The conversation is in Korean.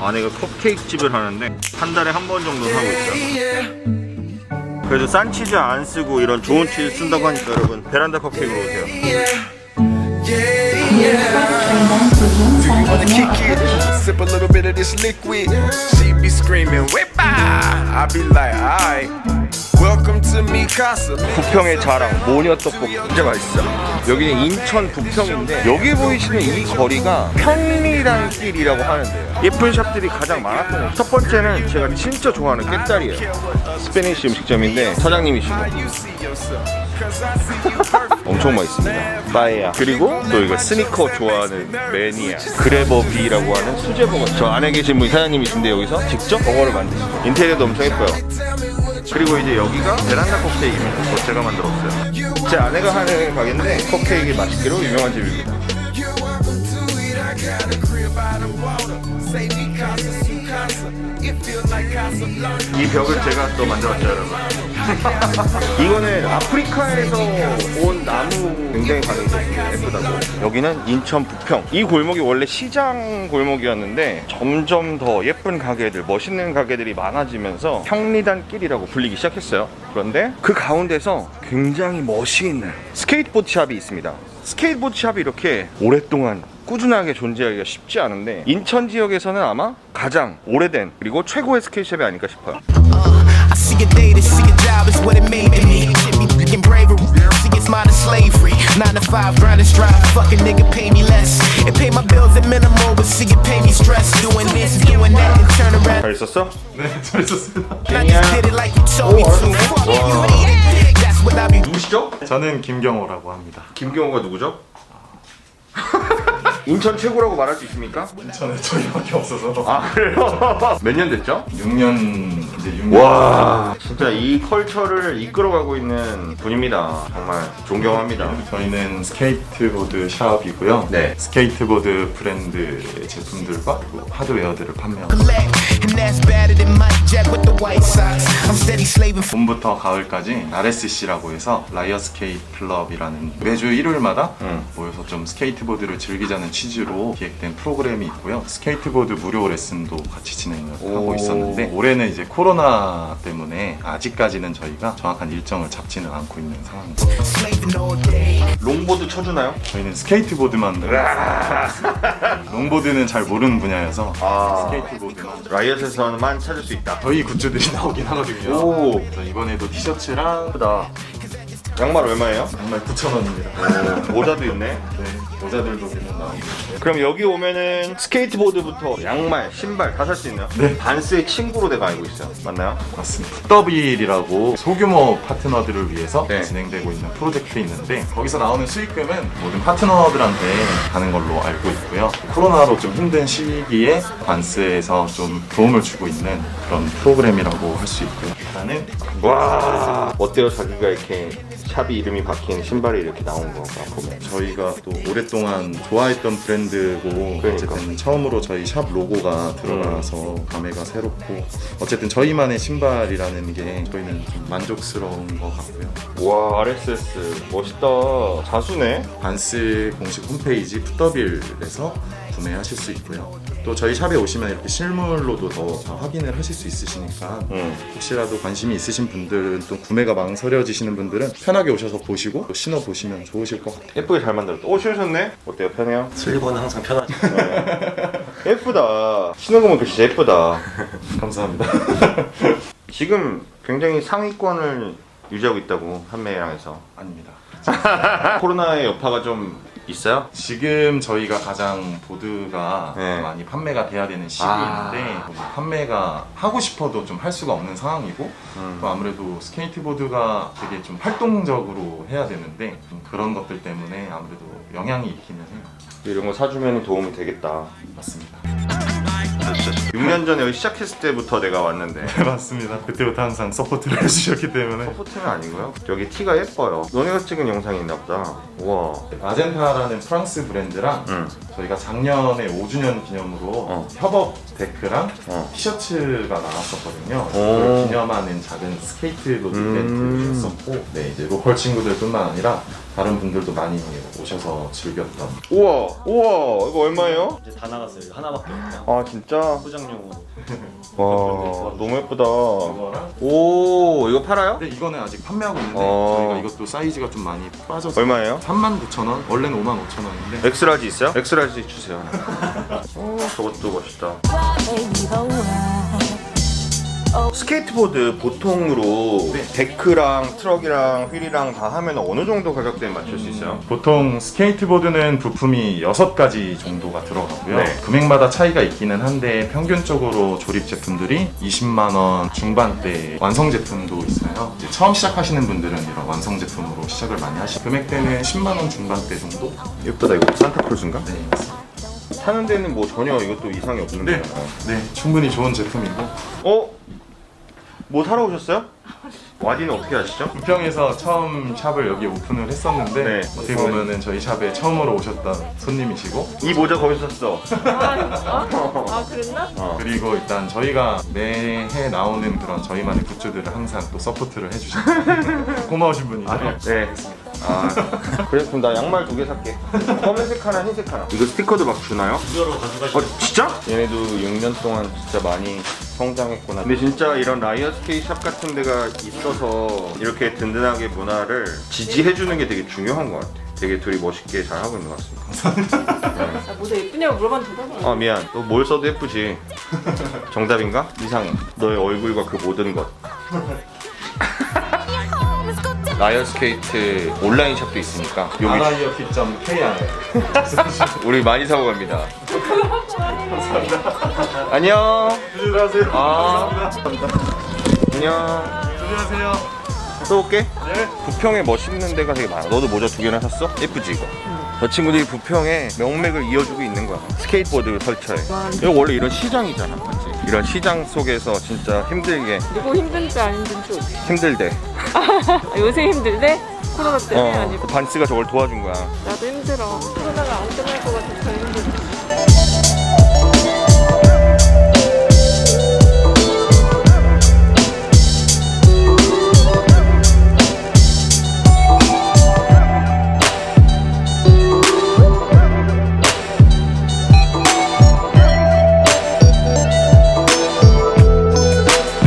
아내가 컵케이크 집을 하는데 한 달에 한 번 정도 하고 있어요. 그래도 싼 치즈 안 쓰고 이런 좋은 치즈 쓴다고 하니까 여러분 베란다 컵케이크로 오세요. 부평의 자랑 모녀 떡볶이 진짜 맛있어. 여기는 인천 부평인데 여기 보이시는 이 거리가 평리단길이라고 하는데요. 예쁜 샵들이 가장 많았던 것. 첫 번째는 제가 진짜 좋아하는 깨딸이에요. 스페니쉬 음식점인데 사장님이시고. 엄청 맛있습니다. 빠에야. 그리고 또 이거 스니커 좋아하는 매니아. 그래버 비라고 하는 수제 버거. 저 안에 계신 분이 사장님이신데 여기서 직접 버거를 만드시고 인테리어도 엄청 예뻐요. 그리고 이제 여기가 베란다 컵케이크입니다. 제가 만들었어요. 제 아내가 하는 가게인데 컵케이크 맛있기로 유명한 집입니다. Got a crib by the water. Say me casa, su casa. It feel like Casablanca. 이 벽을 제가 또 만들었죠, 여러분. 이거는 아프리카에서 온 나무 굉장히 가격이. 예쁘다고. 여기는 인천 부평. 이 골목이 원래 시장 골목이었는데 점점 더 예쁜 가게들, 멋있는 가게들이 많아지면서 평리단길이라고 불리기 시작했어요. 그런데 그 가운데서 굉장히 멋이 있는 스케이트보드 샵이 있습니다. 스케이트보드 샵이 이렇게 오랫동안 꾸준하게 존재하기가 쉽지 않은데 인천 지역에서는 아마 가장 오래된 그리고 최고의 스케이트샵이 아닐까 싶어요. 잘 있었어? 네, I be. 누구시죠? 저는 김경호라고 합니다. 김경호가 누구죠? 인천 최고라고 말할 수 있습니까? 저는 저희밖에 없어서 아 그래요? 몇 년 됐죠? 6년 이제 6년 와 진짜 이 컬처를 이끌어가고 있는 분입니다 정말 존경합니다 저희는 스케이트보드 샵이고요. 네. 스케이트보드 브랜드 제품들과 그리고 하드웨어들을 판매하고 Collect, and that's better than Mike Jack with the White Sox. I'm steady slaving for. 봄부터 가을까지 RSC라고 해서 라이어 스케이트 클럽이라는 매주 일요일마다 음. 모여서 좀 스케이트보드를 즐기자는 취지로 기획된 프로그램이 있고요. 스케이트보드 무료 레슨도 같이 진행을 하고 오. 있었는데 올해는 이제 코로나 때문에 아직까지는 저희가 정확한 일정을 잡지는 않고 있는 상황입니다. 롱보드 쳐주나요? 저희는 스케이트보드만 롱보드는 잘 모르는 분야여서 아 스케이트보드만 라이엇에서만 찾을 수 있다 저희 굿즈들이 나오긴 하거든요. 오 그래서 이번에도 티셔츠랑 예쁘다 양말 얼마예요? 정말 9,000원입니다. 오, 모자도 있네 네, 모자들도 계속 나오고 그럼 여기 오면은 스케이트보드부터 양말, 신발 다 살 수 있나요? 네. 반스의 친구로 내가 알고 있어요 맞나요? 맞습니다. 더빌이라고 소규모 파트너들을 위해서 네. 진행되고 있는 프로젝트 있는데 거기서 나오는 수익금은 모든 파트너들한테 가는 걸로 알고 있고요. 코로나로 좀 힘든 시기에 반스에서 좀 도움을 주고 있는 그런 프로그램이라고 할 수 있고요. 일단은 와 어때요 자기가 이렇게 샵이 이름이 박힌 신발이 이렇게 나온 거가 보면 저희가 또 오랫동안 좋아했던 브랜드고 그러니까. 어쨌든 처음으로 저희 샵 로고가 들어가서 감회가 새롭고 어쨌든 저희만의 신발이라는 게 저희는 좀 만족스러운 것 같고요. 와 RSS 멋있다 자수네 반스 공식 홈페이지 풋더빌에서 구매하실 수 있고요. 또 저희 샵에 오시면 이렇게 실물로도 더, 더 확인을 하실 수 있으시니까 응. 혹시라도 관심이 있으신 분들은 또 구매가 망설여지시는 분들은 편하게 오셔서 보시고 또 신어 보시면 좋으실 것 같아요. 예쁘게 잘 만들었다 오 신으셨네 어때요 편해요? 슬리퍼는 항상 편하죠. 예쁘다 신은 거 보니까 진짜 예쁘다 감사합니다. 지금 굉장히 상위권을 유지하고 있다고 판매량에서 아닙니다. 코로나의 여파가 좀 있어요? 지금 저희가 가장 보드가 네. 많이 판매가 돼야 되는 시기인데 아. 뭐 판매가 하고 싶어도 좀 할 수가 없는 상황이고 음. 또 아무래도 스케이트보드가 되게 좀 활동적으로 해야 되는데 좀 그런 것들 때문에 아무래도 영향이 있기는 해요. 이런 거 사주면 도움이 되겠다 맞습니다. 6년 전에 여기 시작했을 때부터 내가 왔는데. 네, 맞습니다. 그때부터 항상 서포트를 해주셨기 때문에. 서포트는 아니고요. 여기 티가 예뻐요. 너네가 찍은 영상이 있나 보다. 우와. 아젠타라는 프랑스 브랜드랑 응. 저희가 작년에 5주년 기념으로 어. 협업 데크랑 어. 티셔츠가 나왔었거든요. 오. 그걸 기념하는 작은 스케이트보드 음. 이벤트였었고, 네 이제 로컬 친구들뿐만 아니라 다른 분들도 많이 오셔서 즐겼던. 우와 우와 이거 얼마예요? 이제 다 나갔어요. 이거 하나밖에 없다. 아 진짜 포장용으로. 와 너무 예쁘다 그거랑 오 이거 팔아요? 근데 이거는 아직 판매하고 있는데 어. 저희가 이것도 사이즈가 좀 많이 빠져서 얼마예요? 39,000원? 원래는 55,000원인데 엑스라지 있어요? 엑스라지 주세요. 오 저것도 멋있다 스케이트보드 보통으로 네. 데크랑 트럭이랑 휠이랑 다 하면 어느 정도 가격대에 맞출 수 있어요? 보통 스케이트보드는 부품이 6가지 정도가 들어가고요. 네. 금액마다 차이가 있기는 한데 평균적으로 조립 제품들이 20만 원 중반대 완성 제품도 있어요. 이제 처음 시작하시는 분들은 이런 완성 제품으로 시작을 많이 하시고 금액대는 10만 원 중반대 정도? 예쁘다 이거 산타클로스인가? 네, 맞습니다. 타는 데는 뭐 전혀 이것도 이상이 없는데 네, 네, 충분히 좋은 제품이고 어? 뭐 사러 오셨어요? 와디는 어떻게 아시죠? 부평에서 처음 샵을 여기 오픈을 했었는데 네. 어떻게 보면은 저희 샵에 처음으로 오셨던 손님이시고 이 모자 거기서 샀어 아 그랬나? 그리고 일단 저희가 매해 나오는 그런 저희만의 굿즈들을 항상 또 서포트를 해주시고 고마우신 분이죠. 네. 아, 그래 그럼 나 양말 두 개 살게. 검은색 하나, 흰색 하나. 이거 스티커도 막 주나요? 무료로 가져가시면 어, 진짜? 얘네도 6년 동안 진짜 많이 성장했구나. 근데 진짜 이런 라이어 스케이트 샵 같은 데가 있어서 이렇게 든든하게 문화를 지지해주는 게 되게 중요한 것 같아. 되게 둘이 멋있게 잘 하고 있는 것 같습니다. 나 모자 예쁘냐고 물어봤는데 대답을 아 미안. 너 뭘 써도 예쁘지. 정답인가? 이상해. 너의 얼굴과 그 모든 것. 라이어 스케이트 온라인 샵도 있으니까 여기 아라이어핏.kr 우리 많이 사고 갑니다. 안녕. 조심하세요. 아. 안녕. 조심하세요. 또 올게. 부평에 멋있는 데가 되게 많아. 너도 모자 두 개나 샀어? 예쁘지 이거? 저 친구들이 부평에 명맥을 이어주고 있는 거야. 스케이트보드 설치에. 이거 원래 이런 시장이잖아, 맞지? 이런 시장 속에서 진짜 힘들게 누구 힘든지 어떻게 힘들대. 아, 요새 힘들대? 코로나 때문에 어, 아니고 반스가 저걸 도와준 거야. 나도 힘들어 코로나가 안 끝날 것 같아서 더 힘들어